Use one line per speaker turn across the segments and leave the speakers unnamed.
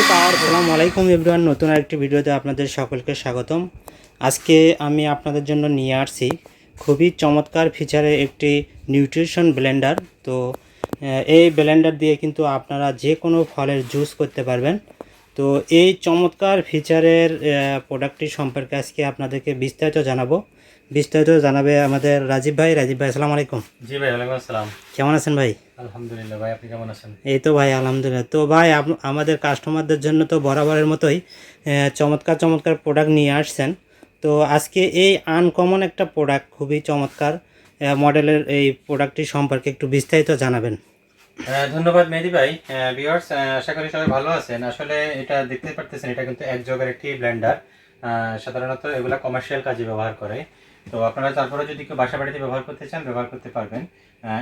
আসসালামু আলাইকুম এভরিওয়ান, নতুন একটি ভিডিওতে আপনাদের সকলকে স্বাগতম। আজকে আমি আপনাদের জন্য নিয়ে আসছি খুবই চমৎকার ফিচারে একটি নিউট্রিশন ব্লেন্ডার তো এই ব্লেন্ডার দিয়ে কিন্তু আপনারা যে কোনো ফলের জুস করতে পারবেন। তো, এই চমৎকার ফিচারের প্রোডাক্টটি সম্পর্কে আজকে আপনাদেরকে বিস্তারিত জানাব। বিস্তারিত জানাবে আমাদের রাজীব ভাই। রাজীব ভাই আসসালামু আলাইকুম।
জি ভাই ওয়ালাইকুম আসসালাম।
কেমন আছেন ভাই?
আলহামদুলিল্লাহ ভাই আপনি কেমন আছেন?
এই তো ভাই আলহামদুলিল্লাহ। তো ভাই আমাদের কাস্টমারদের জন্য তো বরাবরের মতোই চমৎকার চমৎকার প্রোডাক্ট নিয়ে আসছেন। তো আজকে এই আনকমন একটা প্রোডাক্ট খুবই চমৎকার মডেলের এই প্রোডাক্টটি সম্পর্কে একটু বিস্তারিত জানাবেন।
ধন্যবাদ মেহেদি ভাই। ভিউয়ার্স আশা করি সবাই ভালো আছেন। আসলে এটা দেখতে পারতেছেন এটা কিন্তু এক জগের একটি ব্লেন্ডার সাধারণত এগুলা কমার্শিয়াল কাজে ব্যবহার করে। তো আপনারা তারপরে যদি কেউ বাসা বাড়িতে ব্যবহার করতে চান, ব্যবহার করতে পারবেন।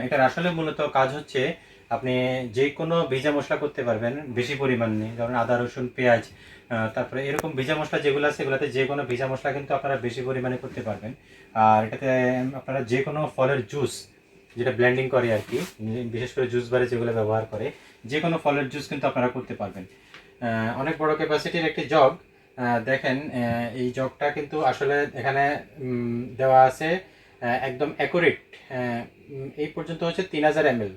এটার আসলে মূলত কাজ হচ্ছে আপনি যে কোনো ভিজা মশলা করতে পারবেন, বেশি পরিমাণ পরিমাণে যেমন আদা, রসুন, পেঁয়াজ তারপরে এরকম ভিজা মশলা যেগুলো আছে, এগুলোতে যে কোনো ভিজা মশলা কিন্তু আপনারা বেশি পরিমাণে করতে পারবেন। আর এটাতে আপনারা যে কোনো ফলের জুস, যেটা ব্লেন্ডিং করে আর কি, বিশেষ করে জুস বারে যেগুলো ব্যবহার করে, যে কোনো ফলের জুস কিন্তু আপনারা করতে পারবেন। অনেক বড় ক্যাপাসিটির একটি জগ দেখেন এই জগটা কিন্তু আসলে এখানে দেওয়া আছে একদম অ্যাকুরেট এই পর্যন্ত হচ্ছে তিন হাজার এম এল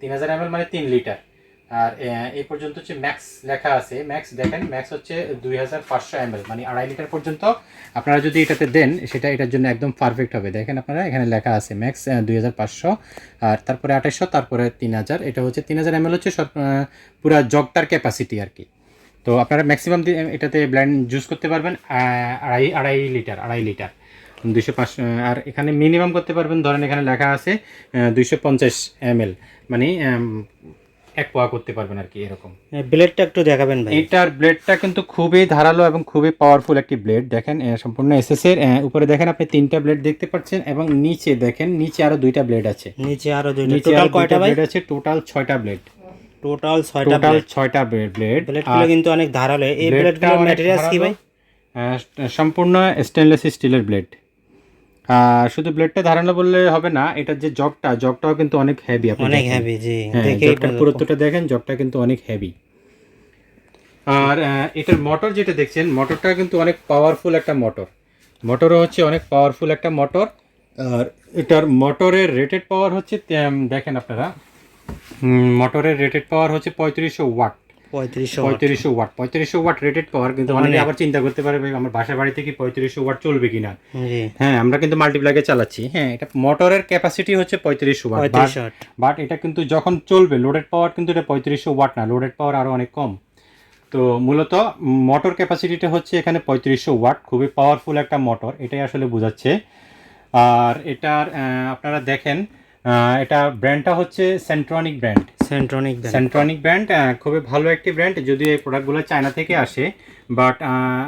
তিন হাজার এম মানে তিন লিটার। আর এই পর্যন্ত হচ্ছে ম্যাক্স লেখা আছে। ম্যাক্স দেখেন ম্যাক্স হচ্ছে দুই হাজার পাঁচশো এম মানে আড়াই লিটার পর্যন্ত। আপনারা যদি এটাতে দেন, সেটা এটার জন্য একদম পারফেক্ট হবে। দেখেন আপনারা, এখানে লেখা আছে ম্যাক্স দুই হাজার পাঁচশো। আর তারপরে আঠাশশো তারপরে তিন হাজার। এটা হচ্ছে তিন হাজার এম হচ্ছে সব পুরা জগটার ক্যাপাসিটি আর কি। তো আপনারা ম্যাক্সিমাম এটাতে ব্ল্যান্ড জুস করতে পারবেন আড়াই আড়াই লিটার আড়াই লিটার দুইশো পাঁচ আর এখানে মিনিমাম করতে পারবেন ধরেন এখানে লেখা আছে দুইশো পঞ্চাশ এম মানে এক পোয়া করতে পারবেন আর কি এরকম।
ব্লেডটা একটু দেখাবেন ভাই।
এটার ব্লেডটা কিন্তু খুবই ধারালো এবং খুবই পাওয়ারফুল একটি ব্লেড দেখেন সম্পূর্ণ এসএস এর উপরে দেখেন আপনি তিনটা ব্লেড দেখতে পাচ্ছেন এবং নিচে দেখেন নিচে আরও দুইটা ব্লেড আছে।
নিচে আরও দুইটা। টোটাল কয়টা
ব্লেড আছে টোটাল ছয়টা ব্লেড
টোটাল ছয়টা
টোটাল ছয়টা ব্লেড
ব্লেডগুলো কিন্তু অনেক ধারালো। এই
অনেক
ম্যাটেরিয়ালস কি ভাই?
সম্পূর্ণ স্টেনলেস স্টিলের ব্লেড শুধু ব্লেডটা ধারালো বললে হবে না এটার যে জগটা জগটাও কিন্তু অনেক হেভি আপনি
অনেক হেভি জি
হ্যাঁ জগটার পুরুত্বটা দেখেন জগটা কিন্তু অনেক হেভি আর এটার মোটর যেটা দেখছেন মোটরটা কিন্তু অনেক পাওয়ারফুল একটা মোটর মোটরও হচ্ছে অনেক পাওয়ারফুল একটা মোটর আর এটার মোটরের রেটেড পাওয়ার হচ্ছে দেখেন আপনারা মোটরের রেটেড পাওয়ার হচ্ছে পঁয়ত্রিশশো ওয়াট।
পঁয়ত্রিশশো
পঁয়ত্রিশশো ওয়াট। পঁয়ত্রিশশো ওয়াট রেটেড পাওয়ার কিন্তু অনেকে আবার চিন্তা করতে পারে ভাই, আমার বাসা বাড়িতে কি পঁয়ত্রিশশো ওয়াট চলবে কিনা? হ্যাঁ আমরা কিন্তু মাল্টিপ্লাগে চালাচ্ছি। হ্যাঁ এটা মোটরের ক্যাপাসিটি হচ্ছে পঁয়ত্রিশশো ওয়াট। বাট এটা কিন্তু যখন চলবে লোডেড পাওয়ার কিন্তু এটা পঁয়ত্রিশশো ওয়াট না লোডেড পাওয়ার আরও অনেক কম। তো মূলত মোটর ক্যাপাসিটিটা হচ্ছে এখানে পঁয়ত্রিশশো ওয়াট খুবই পাওয়ারফুল একটা মোটর এটাই আসলে বোঝাচ্ছে। আর এটার আপনারা দেখেন এটা ব্র্যান্ডটা হচ্ছে সেন্ট্রনিক ব্র্যান্ড
সেন্ট্রনিক
সেন্ট্রনিক ব্র্যান্ড খুবই ভালো একটি ব্র্যান্ড যদিও এই প্রোডাক্টগুলো চায়না থেকে আসে। বাট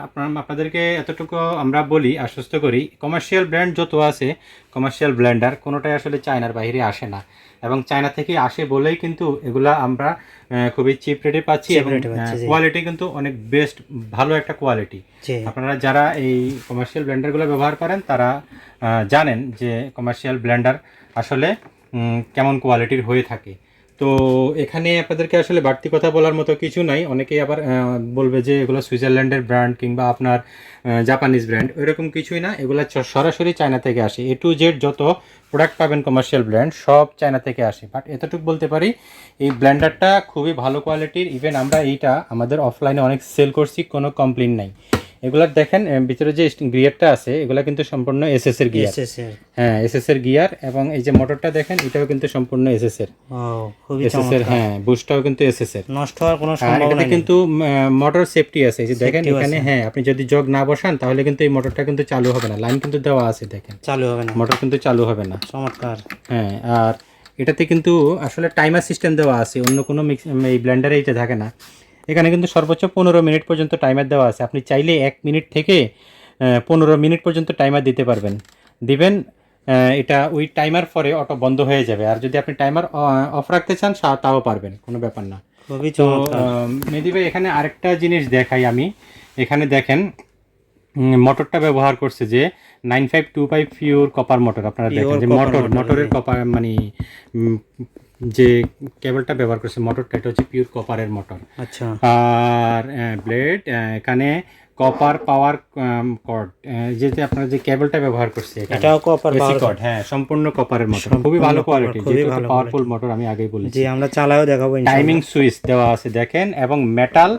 আপনার আপনাদেরকে এতটুকু আমরা বলি আশ্বস্ত করি কমার্শিয়াল ব্র্যান্ড যত আছে কমার্শিয়াল ব্লেন্ডার কোনোটাই আসলে চায়নার বাইরে আসে না। এবং চায়না থেকে আসে বলেই কিন্তু এগুলা আমরা খুবই চিপ রেটে পাচ্ছি এবং। কোয়ালিটি কিন্তু অনেক বেস্ট ভালো একটা কোয়ালিটি আপনারা যারা এই কমার্শিয়াল ব্লেন্ডারগুলো ব্যবহার করেন তারা জানেন যে কমার্শিয়াল ব্লেন্ডার আসলে কেমন কোয়ালিটির হয়ে থাকে। তো এখানে আপনাদেরকে আসলে বাড়তি কথা বলার মতো কিছু নাই। অনেকেই আবার বলবে যে এগুলো সুইজারল্যান্ডের ব্র্যান্ড কিংবা আপনার জাপানিজ ব্র্যান্ড ওইরকম কিছুই না। এগুলো সরাসরি চায়না থেকে আসে। এ টু জেড যত প্রোডাক্ট পাবেন কমার্শিয়াল ব্র্যান্ড সব চায়না থেকে আসে। বাট এতটুকু বলতে পারি, এই ব্লেন্ডারটা খুবই ভালো কোয়ালিটির ইভেন আমরা এইটা আমাদের অফলাইনে অনেক সেল করছি, কোনো কমপ্লেন নাই। এগুলার দেখেন ভিতরে যে গিয়ারটা আছে এগুলা কিন্তু সম্পূর্ণ এসএস এর গিয়ার
এর।
হ্যাঁ এসএস এর গিয়ার এবং এই যে মোটরটা দেখেন এটাও কিন্তু সম্পূর্ণ এসএস এর।
ও খুবই
এসএস এর হ্যাঁ বুস্টটাও কিন্তু এসএস এর।
নষ্ট হওয়ার কোনো সম্ভাবনা নেই।
কিন্তু মোটর সেফটি আছে। এই যে দেখেন এখানে হ্যাঁ আপনি যদি জগ না বসান তাহলে কিন্তু এই মোটরটা কিন্তু চালু হবে না। লাইন কিন্তু দেওয়া আছে দেখেন।
চালু হবে না।
মোটর কিন্তু চালু হবে না।
চমৎকার।
হ্যাঁ আর এটাতে কিন্তু আসলে টাইমার সিস্টেম দেওয়া আছে। অন্য কোনো মিক্স এই ব্লেন্ডারে এটা থাকে না। এখানে কিন্তু সর্বোচ্চ পনেরো মিনিট পর্যন্ত টাইমার দেওয়া আছে। আপনি চাইলে এক মিনিট থেকে পনেরো মিনিট পর্যন্ত টাইমার দিতে পারবেন। দিবেন এটা ওই টাইমার পরে অটো বন্ধ হয়ে যাবে। আর যদি আপনি টাইমার অফ রাখতে চান তাও পারবেন কোনো ব্যাপার না। তো মেদি ভাই এখানে আরেকটা জিনিস দেখাই আমি। এখানে দেখেন মোটরটা ব্যবহার করছে যে nine five two five pure copper motor আপনারা দেখেন যে মোটর মোটরের কপার মানে যে কেবলটা ব্যবহার করছে মোটরটা এটা হচ্ছে পিওর কপারের মোটর
আচ্ছা।
আর ব্লেড এখানে কপার পাওয়ার কর্ড যেতে আপনারা যে কেবলটা ব্যবহার করছে
এটাও কপার পাওয়ার
cord, হ্যাঁ সম্পূর্ণ কপারের মোটর খুবই ভালো কোয়ালিটি
খুবই ভালো
পাওয়ারফুল মোটর আমি আগেই বলেছি।
জি আমরা চালাও দেখাবো।
টাইমিং সুইচ দেওয়া আছে দেখেন এবং মেটাল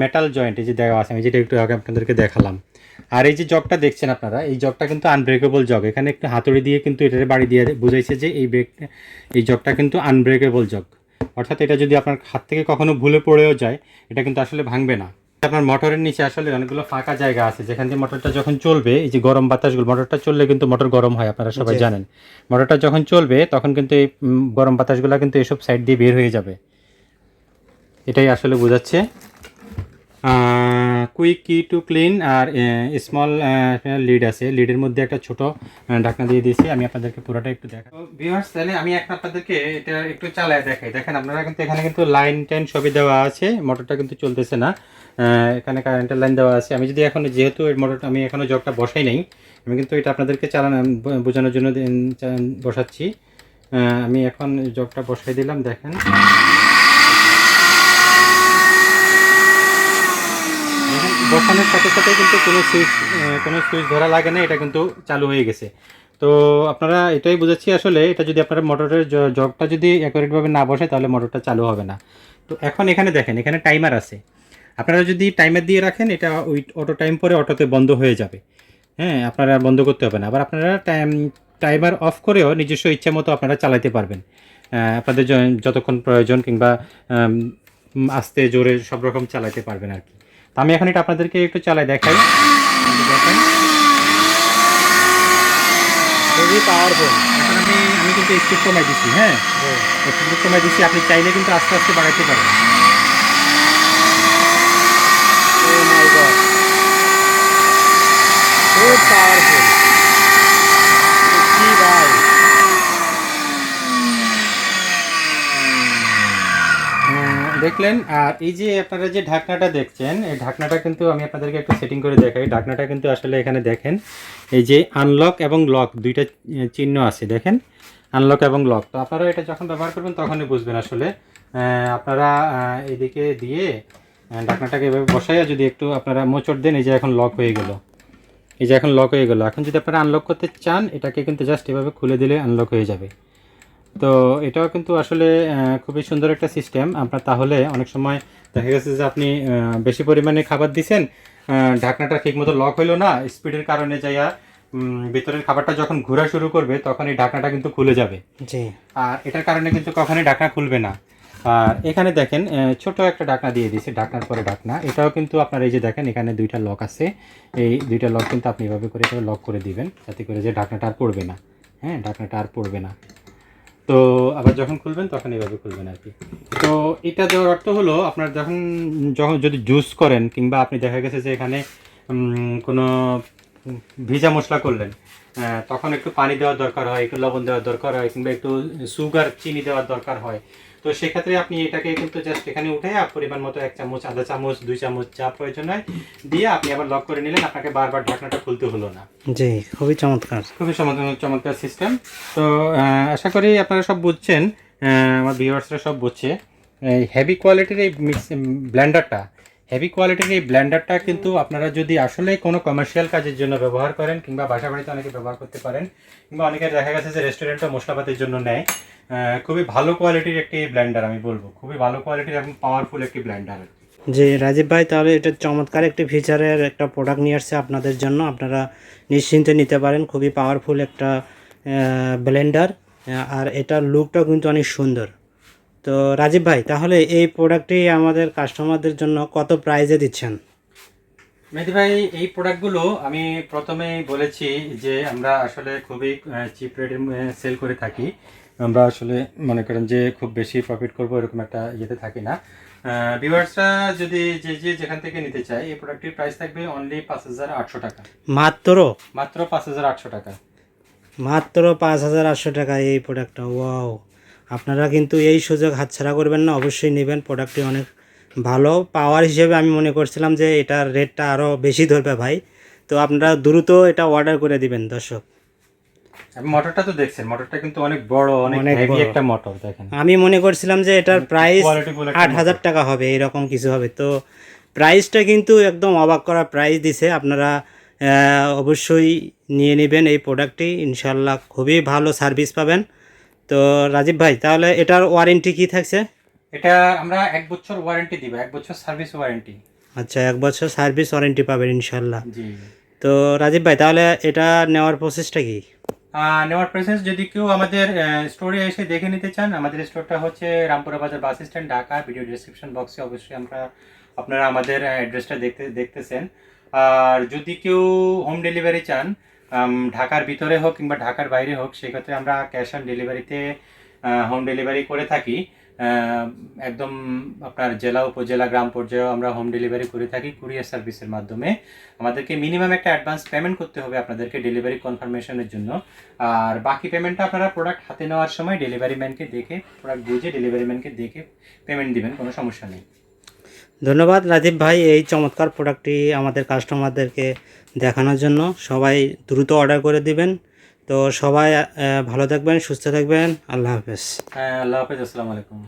মেটাল জয়েন্ট এই যে দেওয়া আছে আমি যেটা একটু আগে আপনাদেরকে দেখালাম। আর এই যে জগটা দেখছেন আপনারা এই জগটা কিন্তু আনব্রেকেবল জগ। এখানে একটু হাতুড়ি দিয়ে কিন্তু এটার বাড়ি দিয়ে বুঝাইছে যে এই ব্রেক এই জগটা কিন্তু আনব্রেকেবল জগ। অর্থাৎ এটা যদি আপনার হাত থেকে কখনো ভুলে পড়েও যায় এটা কিন্তু আসলে ভাঙবে না। আপনার মোটরের নিচে আসলে অনেকগুলো ফাঁকা জায়গা আছে যেখান দিয়ে মোটরটা যখন চলবে এই যে গরম বাতাসগুলো মোটরটা চললে কিন্তু মোটর গরম হয় আপনারা সবাই জানেন। মোটরটা যখন চলবে তখন কিন্তু এই গরম বাতাসগুলো কিন্তু এসব সাইড দিয়ে বের হয়ে যাবে। এটাই আসলে বোঝাচ্ছে। কুইক কি টু ক্লিন আর স্মল লিড আছে। লিডের মধ্যে একটা ছোট ঢাকনা দিয়ে দিয়েছি। আমি আপনাদেরকে পুরোটা একটু দেখাবো ভিউয়ার্স তাহলে আমি এখন আপনাদেরকে এটা একটু চালায় দেখাই। দেখেন, আপনারা কিন্তু এখানে কিন্তু লাইন টাইন সবই দেওয়া আছে। মোটরটা কিন্তু চলতেছে না। এখানে কারেন্টের লাইন দেওয়া আছে। আমি যদি এখন, যেহেতু এই মোটরটা আমি এখনও জগটা বসাই নাই, আমি কিন্তু এটা আপনাদেরকে চালানো বোঝানোর জন্য বসাচ্ছি। আমি এখন জগটা বসাই দিলাম, দেখেন দেখেন, বসানোর সাথে সাথে কিন্তু কোনো সুইচ কোনো সুইচ ধরা লাগে না, এটা কিন্তু চালু হয়ে গেছে। তো আপনারা এটাই বুঝাচ্ছি আসলে, এটা যদি আপনারা মোটরের জগটা যদি অ্যাকুরেটভাবে না বসে, তাহলে মোটরটা চালু হবে না। তো এখন এখানে দেখেন, এখানে টাইমার আছে। আপনারা যদি টাইমার দিয়ে রাখেন, এটা ওই অটো টাইম পরে অটোতে বন্ধ হয়ে যাবে। হ্যাঁ আপনারা বন্ধ করতে হবে না। আবার আপনারা টাইম টাইমার অফ করেও নিজস্ব ইচ্ছা মতো আপনারা চালাতে পারবেন। আপনাদের যতক্ষণ প্রয়োজন কিংবা আস্তে, জোরে সব রকম চালাতে পারবেন আর কি। তো আমি এখন এটা আপনাদেরকে একটু চালাই দেখাই। দেখেন
খুবই পাওয়ারফুল
এখন আমি আমি কিন্তু স্পিড কমাই দিচ্ছি হ্যাঁ? স্পিড কমাই দিচ্ছি আপনি চাইলে কিন্তু আস্তে আস্তে বাড়াতে পারবেন
ও মাই গড খুব পাওয়ারফুল কি ভাই
উম, দেখলেন, আর এই যে আপনারা যে ঢাকনাটা দেখছেন, এই ঢাকনাটা কিন্তু আমি আপনাদেরকে একটু সেটিং করে দেখাই। ঢাকনাটা কিন্তু আসলে এখানে দেখেন, এই যে আনলক এবং লক দুইটা চিহ্ন আছে, দেখেন? আনলক এবং লক তো আপনারা এটা যখন ব্যবহার করবেন, তখনই বুঝবেন আসলে। আপনারা এদিকে দিয়ে ঢাকনাটাকে এভাবে বসাইয়া যদি একটু আপনারা মোচড় দেন, এই যে এখন লক হয়ে গেল। এই যে এখন লক হয়ে গেল। এখন যদি আপনারা আনলক করতে চান, এটাকে কিন্তু জাস্ট এভাবে খুলে দিলে আনলক হয়ে যাবে। তো এটাও কিন্তু আসলে খুবই সুন্দর একটা সিস্টেম আপনার তাহলে অনেক সময় দেখা গেছে যে আপনি বেশি পরিমাণে খাবার দিছেন ঢাকনাটা ঠিকমতো লক হইল না স্পিডের কারণে যাইয়া ভিতরের খাবারটা যখন ঘোরা শুরু করবে তখন এই ঢাকনাটা কিন্তু খুলে যাবে।
জি।
আর এটার কারণে কিন্তু কখনোই ঢাকনা খুলবে না। আর এখানে দেখেন ছোট একটা ঢাকনা দিয়ে দিয়েছে ঢাকনার পরে ঢাকনা। এটাও কিন্তু আপনার এই যে দেখেন এখানে দুইটা লক আছে। এই দুইটা লক কিন্তু আপনি এভাবে করে এভাবে লক করে দিবেন যাতে করে যে ঢাকনাটা আর পড়বে না। হ্যাঁ ঢাকনাটা আর পড়বে না। তো আবার যখন খুলবেন, তখন এইভাবে খুলবেন আর কি। তো এটা দেওয়ার অর্থ হলো, আপনার যখন যখন যদি জুস করেন, কিংবা আপনি দেখা গেছে যে এখানে কোনো ভিজা মশলা করলেন তখন একটু পানি দেওয়ার দরকার হয় একটু লবণ দেওয়ার দরকার হয় কিংবা একটু সুগার চিনি দেওয়ার দরকার হয়। তো সেক্ষেত্রে আপনি এটাকে কিন্তু জাস্ট এখানে উঠে পরিমাণ মতো এক চামচ আধা চামচ দুই চামচ চা প্রয়োজন হয় দিয়ে আপনি আবার লক করে নিলেন আপনাকে বারবার ঢাকনাটা খুলতে হলো না।
জি খুবই চমৎকার।
খুবই চমৎকার চমৎকার সিস্টেম তো আশা করি আপনারা সব বুঝছেন আমার ভিউয়ার্সরা সব বুঝছে। এই হেভি কোয়ালিটির এই মিক্স ব্লেন্ডারটা হেভি কোয়ালিটির এই ব্লেন্ডারটা কিন্তু আপনারা যদি আসলে কোনো কমার্শিয়াল কাজের জন্য ব্যবহার করেন কিংবা বাসা বাড়িতে অনেকে ব্যবহার করতে পারেন, কিংবা অনেকের দেখা গেছে যে রেস্টুরেন্টে মশলাপাতির জন্য নেয় খুবই ভালো কোয়ালিটির একটি ব্লেন্ডার আমি বলব। খুবই ভালো কোয়ালিটির এবং পাওয়ারফুল একটি ব্লেন্ডার
জি, রাজীব ভাই, তাহলে এটা চমৎকার একটি ফিচারের একটা প্রোডাক্ট নিয়ে আসছে আপনাদের জন্য। আপনারা নিশ্চিন্তে নিতে পারেন, খুবই পাওয়ারফুল একটা ব্লেন্ডার আর এটার লুকটাও কিন্তু অনেক সুন্দর। তো রাজীব ভাই তাহলে এই প্রোডাক্টটি আমাদের কাস্টমারদের জন্য কত প্রাইজে দিচ্ছেন?
মেহেদি ভাই এই প্রোডাক্টগুলো আমি প্রথমেই বলেছি যে আমরা আসলে খুবই চিপ রেটে সেল করে থাকি। আমরা আসলে মনে করেন যে খুব বেশি প্রফিট করব এরকম একটা ইয়েতে থাকি না। ভিউয়ার্সরা যদি যে যে যেখান থেকে নিতে চায় এই প্রোডাক্টটির প্রাইস থাকবে অনলি পাঁচ হাজার আটশো টাকা।
মাত্র?
মাত্র পাঁচ হাজার আটশো টাকা।
মাত্র পাঁচ হাজার আটশো টাকা এই প্রোডাক্টটা ওয়াও আপনারা কিন্তু এই সুযোগ হাতছাড়া করবেন না অবশ্যই নেবেন। প্রোডাক্টটি অনেক ভালো পাওয়ার হিসেবে আমি মনে করছিলাম যে এটার রেটটা আরও বেশি ধরবে ভাই। তো আপনারা দ্রুত এটা অর্ডার করে দিবেন দর্শক।
মোটরটা তো দেখছেন মোটরটা কিন্তু অনেক বড় অনেক হেভি একটা মোটর দেখেন।
আমি মনে করছিলাম যে এটার প্রাইস আট হাজার টাকা হবে এরকম কিছু হবে। তো প্রাইসটা কিন্তু একদম অবাক করা প্রাইস দিছে। আপনারা অবশ্যই নিয়ে নেবেন এই প্রোডাক্টটি ইনশাল্লাহ খুবই ভালো সার্ভিস পাবেন। তো রাজীব ভাই তাহলে এটার ওয়ারেন্টি কি থাকছে?
এটা আমরা এক বছর ওয়ারেন্টি দিব এক বছর সার্ভিস ওয়ারেন্টি
আচ্ছা এক বছর সার্ভিস ওয়ারেন্টি পাবেন ইনশাল্লাহ
জি।
তো রাজীব ভাই তাহলে এটা নেওয়ার প্রসেসটা কি?
নেওয়ার প্রসেস যদি কেউ আমাদের স্টোরে এসে দেখে নিতে চান আমাদের স্টোরটা হচ্ছে Rampura Bazar bus stand Dhaka. Video description বক্সে অবশ্যই আমরা আপনারা আমাদের অ্যাড্রেসটা দেখতে দেখতেছেন। আর যদি কেউ হোম ডেলিভারি চান ঢাকার ভিতরে হোক কিংবা ঢাকার বাইরে হোক, সেক্ষেত্রে আমরা ক্যাশ অন ডেলিভারিতে হোম ডেলিভারি করে থাকি। একদম আপনার জেলা, উপজেলা, গ্রাম পর্যায়েও আমরা হোম ডেলিভারি করে থাকি কুরিয়ার সার্ভিসের মাধ্যমে। আমাদেরকে মিনিমাম একটা অ্যাডভান্স পেমেন্ট করতে হবে আপনাদেরকে ডেলিভারি কনফার্মেশনের জন্য। আর বাকি পেমেন্টটা আপনারা প্রোডাক্ট হাতে নেওয়ার সময় ডেলিভারি ম্যানকে দেখে প্রোডাক্ট বুঝে ডেলিভারি ম্যানকে দেখে পেমেন্ট দিবেন, কোনো সমস্যা নেই।
ধন্যবাদ রাজীব ভাই এই চমৎকার প্রোডাক্টটি আমাদের কাস্টমারদেরকে দেখানোর জন্য। সবাই দ্রুত অর্ডার করে দিবেন। তো সবাই ভালো থাকবেন, সুস্থ থাকবেন। আল্লাহ হাফেজ।
হ্যাঁ আল্লাহ হাফেজ, আসসালামু আলাইকুম।